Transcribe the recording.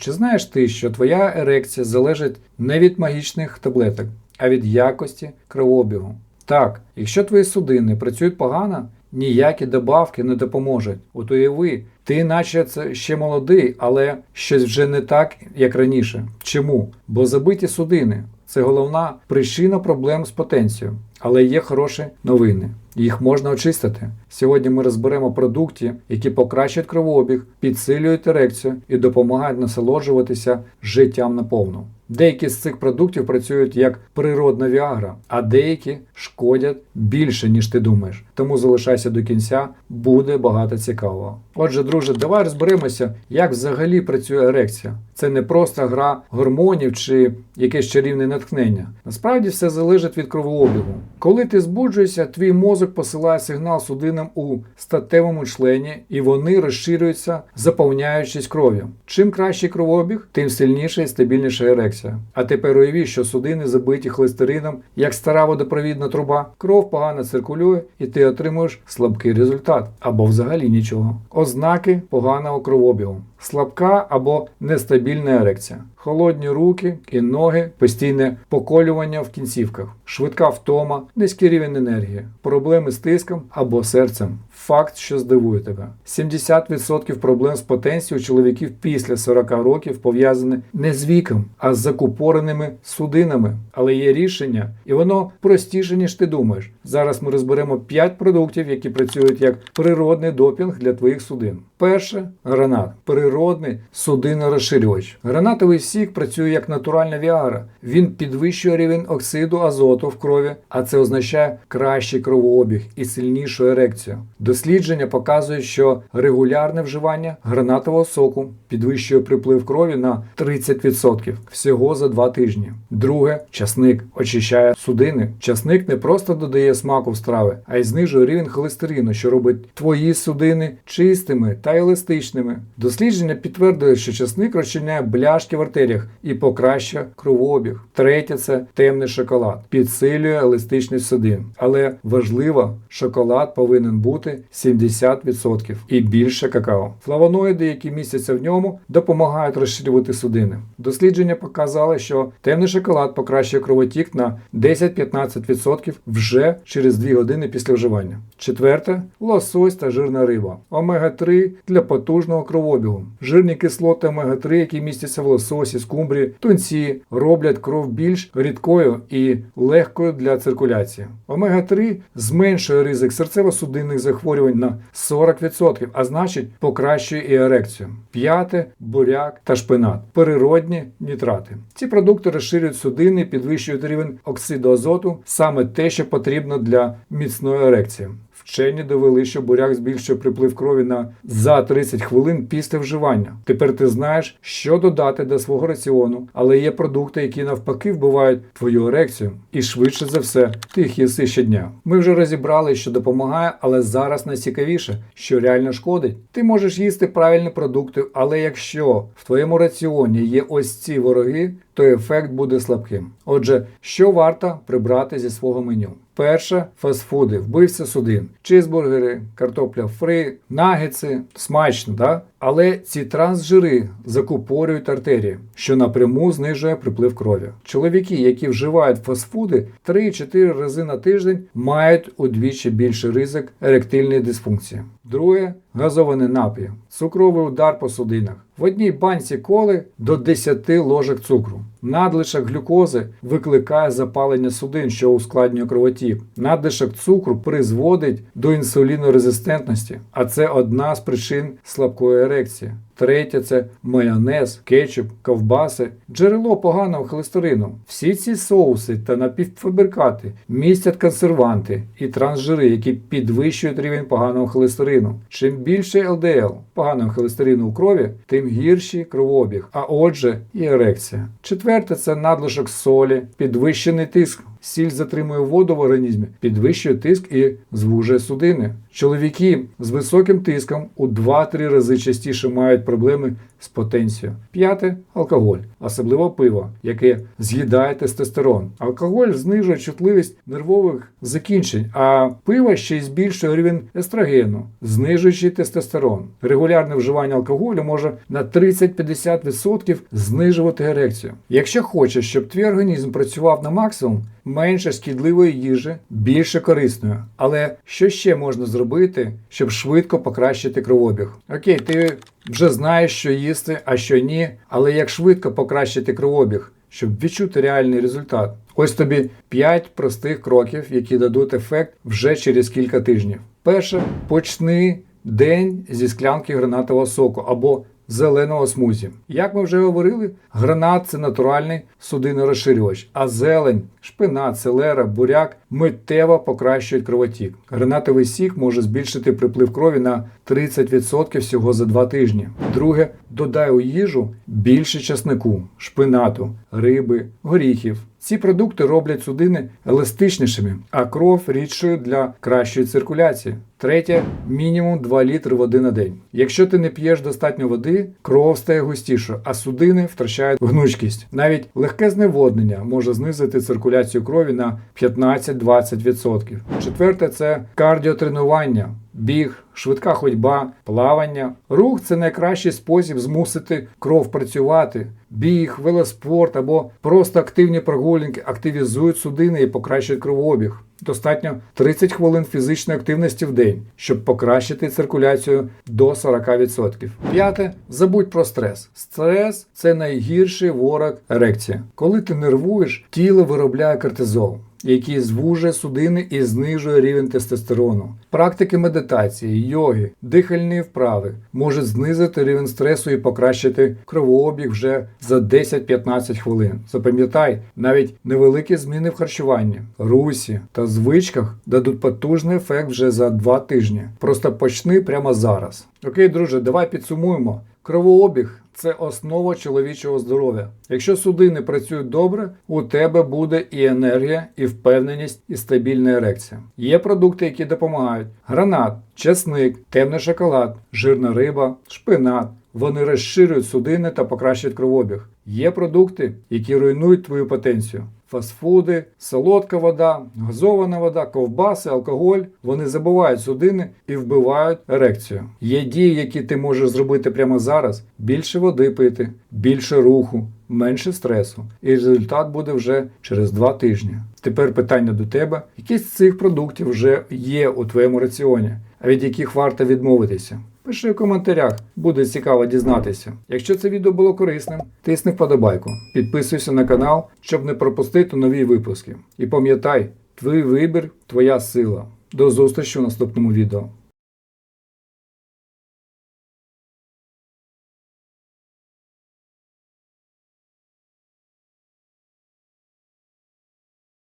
Чи знаєш ти, що твоя ерекція залежить не від магічних таблеток, а від якості кровообігу? Так, якщо твої судини працюють погано, ніякі добавки не допоможуть. От уяви, ти наче це ще молодий, але щось вже не так, як раніше. Чому? Бо забиті судини це головна причина проблем з потенцією. Але є хороші новини. Їх можна очистити. Сьогодні ми розберемо продукти, які покращують кровообіг, підсилюють ерекцію і допомагають насолоджуватися життям наповну. Деякі з цих продуктів працюють як природна віагра, а деякі шкодять більше, ніж ти думаєш. Тому залишайся до кінця, буде багато цікавого. Отже, друже, давай розберемося, як взагалі працює ерекція. Це не просто гра гормонів чи якесь чарівне натхнення. Насправді все залежить від кровообігу. Коли ти збуджуєшся, твій мозок посилає сигнал судинам у статевому члені, і вони розширюються, заповняючись кров'ю. Чим кращий кровообіг, тим сильніша і стабільніша ерекція. А тепер уявіть, що судини забиті холестерином, як стара водопровідна труба. Кров погано циркулює, і ти отримуєш слабкий результат або взагалі нічого. Ознаки поганого кровообігу. Слабка або нестабільна ерекція, холодні руки і ноги, постійне поколювання в кінцівках, швидка втома, низький рівень енергії, проблеми з тиском або серцем. Факт, що здивує тебе: 70% проблем з потенцією чоловіків після 40 років пов'язані не з віком, а з закупореними судинами. Але є рішення, і воно простіше, ніж ти думаєш. Зараз ми розберемо 5 продуктів, які працюють як природний допінг для твоїх судин. Перше гранат природний судинорозширювач. Гранатовий сік працює як натуральна віара. Він підвищує рівень оксиду азоту в крові, а це означає кращий кровообіг і сильнішу ерекцію. Дослідження показують, що регулярне вживання гранатового соку підвищує приплив крові на 30% всього за 2 тижні. Друге, часник очищає судини. Часник не просто додає смаку в страви, а й знижує рівень холестерину, що робить твої судини чистими та еластичними. Дослідження підтвердили, що часник розчиняє бляшки в артеріях і покращує кровообіг. Третє це темний шоколад, підсилює еластичність судин. Але важливо, шоколад повинен бути 70% і більше какао. Флавоноїди, які містяться в ньому, допомагають розширювати судини. Дослідження показали, що темний шоколад покращує кровотік на 10-15% вже через 2 години після вживання. Четверте лосось та жирна риба. Омега-3 для потужного кровообігу. Жирні кислоти омега-3, які містяться в лососі, скумбрії, тунці, роблять кров більш рідкою і легкою для циркуляції. Омега-3 зменшує ризик серцево-судинних захворювань на 40%, а значить покращує і ерекцію. П'яте буряк та шпинат. Природні нітрати. Ці продукти розширюють судини, підвищують рівень оксиду азоту, саме те, що потрібно для міцної ерекції. Вчені довели, що буряк збільшує приплив крові на за 30 хвилин після вживання. Тепер ти знаєш, що додати до свого раціону, але є продукти, які навпаки вбивають твою ерекцію, і швидше за все ти їх їси щодня. Ми вже розібрали, що допомагає, але зараз найцікавіше, що реально шкодить. Ти можеш їсти правильні продукти, але якщо в твоєму раціоні є ось ці вороги, то ефект буде слабким. Отже, що варто прибрати зі свого меню? Перше фастфуди, вбивця судин, чизбургери, картопля фри, нагетси, смачно, да? Але ці трансжири закупорюють артерії, що напряму знижує приплив крові. Чоловіки, які вживають фастфуди 3-4 рази на тиждень, мають удвічі більший ризик еректильної дисфункції. Друге газований напій, цукровий удар по судинах. В одній банці коли до 10 ложок цукру. Надлишок глюкози викликає запалення судин, що ускладнює кровотік. Надлишок цукру призводить до інсулінорезистентності, а це одна з причин слабкої ерекції. Третє це майонез, кетчуп, ковбаси, джерело поганого холестерину. Всі ці соуси та напівфабрикати містять консерванти і трансжири, які підвищують рівень поганого холестерину. Чим більше ЛДЛ поганого холестерину у крові, тим гірший кровообіг, а отже, і ерекція. Четверте це надлишок солі, підвищений тиск. Сіль затримує воду в організмі, підвищує тиск і звужує судини. Чоловіки з високим тиском у 2-3 рази частіше мають проблеми з потенцією. П'яте алкоголь, особливо пиво, яке з'їдає тестостерон. Алкоголь знижує чутливість нервових закінчень, а пиво ще й збільшує рівень естрогену, знижуючи тестостерон. Регулярне вживання алкоголю може на 30-50% знижувати ерекцію. Якщо хочеш, щоб твій організм працював на максимум, менше шкідливої їжі, більше корисної. Але що ще можна зробити, щоб швидко покращити кровообіг? Окей, ти вже знаєш, що їсти, а що ні, але як швидко покращити кровообіг, щоб відчути реальний результат? Ось тобі 5 простих кроків, які дадуть ефект вже через кілька тижнів. Перше, почни день зі склянки гранатового соку або зеленого смузі. Як ми вже говорили, гранат це натуральний судинорозширювач, а зелень, шпинат, селера, буряк миттєво покращують кровотік. Гранатовий сік може збільшити приплив крові на 30% всього за 2 тижні. Друге, додай у їжу більше часнику, шпинату, риби, горіхів. Ці продукти роблять судини еластичнішими, а кров рідшою для кращої циркуляції. Третє мінімум 2 літри води на день. Якщо ти не п'єш достатньо води, кров стає густішою, а судини втрачають гнучкість. Навіть легке зневоднення може знизити циркуляцію крові на 15-20%. Четверте це кардіотренування. Біг, швидка ходьба, плавання. Рух це найкращий спосіб змусити кров працювати. Біг, велоспорт або просто активні прогулянки активізують судини і покращують кровообіг. Достатньо 30 хвилин фізичної активності в день, щоб покращити циркуляцію до 40%. П'яте. Забудь про стрес. Стрес це найгірший ворог ерекції. Коли ти нервуєш, тіло виробляє кортизол який звужує судини і знижує рівень тестостерону. Практики медитації, йоги, дихальні вправи можуть знизити рівень стресу і покращити кровообіг вже за 10-15 хвилин. Запам'ятай, навіть невеликі зміни в харчуванні, русі та звичках дадуть потужний ефект вже за 2 тижні. Просто почни прямо зараз. Окей, друже, давай підсумуємо. Кровообіг це основа чоловічого здоров'я. Якщо судини працюють добре, у тебе буде і енергія, і впевненість, і стабільна ерекція. Є продукти, які допомагають: гранат, чесник, темний шоколад, жирна риба, шпинат. Вони розширюють судини та покращують кровобіг. Є продукти, які руйнують твою потенцію. Фастфуди, солодка вода, газована вода, ковбаси, алкоголь. Вони забивають судини і вбивають ерекцію. Є дії, які ти можеш зробити прямо зараз: більше води пити, більше руху, менше стресу. І результат буде вже через два тижні. Тепер питання до тебе: які з цих продуктів вже є у твоєму раціоні, а від яких варто відмовитися? Пиши в коментарях, буде цікаво дізнатися. Якщо це відео було корисним, тисни вподобайку, підписуйся на канал, щоб не пропустити нові випуски. І пам'ятай, твій вибір твоя сила. До зустрічі у наступному відео.